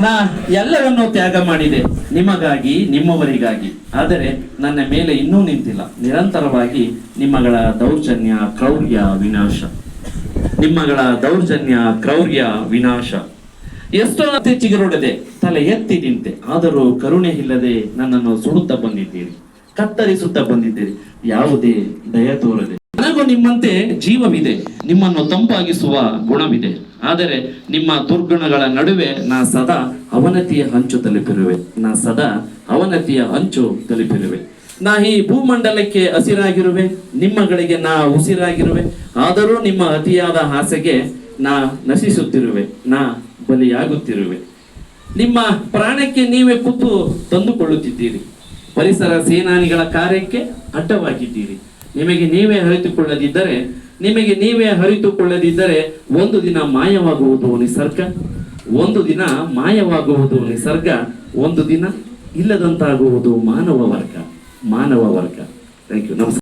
ನಾ ಎಲ್ಲವನ್ನೂ ತ್ಯಾಗ ಮಾಡಿದೆ ನಿಮಗಾಗಿ, ನಿಮ್ಮವರಿಗಾಗಿ. ಆದರೆ ನನ್ನ ಮೇಲೆ ಇನ್ನೂ ನಿಂತಿಲ್ಲ. ನಿರಂತರವಾಗಿ ನಿಮ್ಮಗಳ ದೌರ್ಜನ್ಯ, ಕ್ರೌರ್ಯ, ವಿನಾಶ. ನಿಮ್ಮಗಳ ದೌರ್ಜನ್ಯ, ಕ್ರೌರ್ಯ, ವಿನಾಶ. ಎಷ್ಟೋ ಚಿಗುರೊಡದೆ ತಲೆ ಎತ್ತಿ ನಿಂತೆ. ಆದರೂ ಕರುಣೆ ಇಲ್ಲದೆ ನನ್ನನ್ನು ಸುಡುತ್ತಾ ಬಂದಿದ್ದೀರಿ. ಕತ್ತರಿಸುತ್ತಾ ಬಂದಿದ್ದೀರಿ. ಯಾವುದೇ ದಯ ತೋರದೆ. ನನಗೂ ನಿಮ್ಮಂತೆ ಜೀವವಿದೆ. ನಿಮ್ಮನ್ನು ತಂಪಾಗಿಸುವ ಗುಣವಿದೆ. ಆದರೆ ನಿಮ್ಮ ದುರ್ಗುಣಗಳ ನಡುವೆ ನಾ ಸದಾ ಅವನತಿಯ ಹಂಚು ತಲುಪಿರುವೆ. ನಾ ಸದಾ ಅವನತಿಯ ಹಂಚು ತಲುಪಿರುವೆ. ನಾ ಈ ಭೂಮಂಡಲಕ್ಕೆ ಹಸಿರಾಗಿರುವೆ. ನಿಮ್ಮಗಳಿಗೆ ನಾ ಉಸಿರಾಗಿರುವೆ. ಆದರೂ ನಿಮ್ಮ ಅತಿಯಾದ ಆಸೆಗೆ ನಾ ನಶಿಸುತ್ತಿರುವೆ. ನಾ ಬಲಿಯಾಗುತ್ತಿರುವೆ. ನಿಮ್ಮ ಪ್ರಾಣಕ್ಕೆ ನೀವೇ ಕೂತು ತಂದುಕೊಳ್ಳುತ್ತಿದ್ದೀರಿ. ಪರಿಸರ ಸೇನಾನಿಗಳ ಕಾರ್ಯಕ್ಕೆ ಅಡ್ಡವಾಗಿದ್ದೀರಿ. ನಿಮಗೆ ನೀವೇ ಅರಿತುಕೊಳ್ಳದಿದ್ದರೆ, ನಿಮಗೆ ನೀವೇ ಅರಿತುಕೊಳ್ಳದಿದ್ದರೆ ಒಂದು ದಿನ ಮಾಯವಾಗುವುದು ನಿಸರ್ಗ? ಒಂದು ದಿನ ಮಾಯವಾಗುವುದು ನಿಸರ್ಗ? ಒಂದು ದಿನ ಇಲ್ಲದಂತಾಗುವುದು ಮಾನವ ವರ್ಗ. ಮಾನವ ವರ್ಗ. ಥ್ಯಾಂಕ್ ಯು ನಮಸ್ಕಾರ.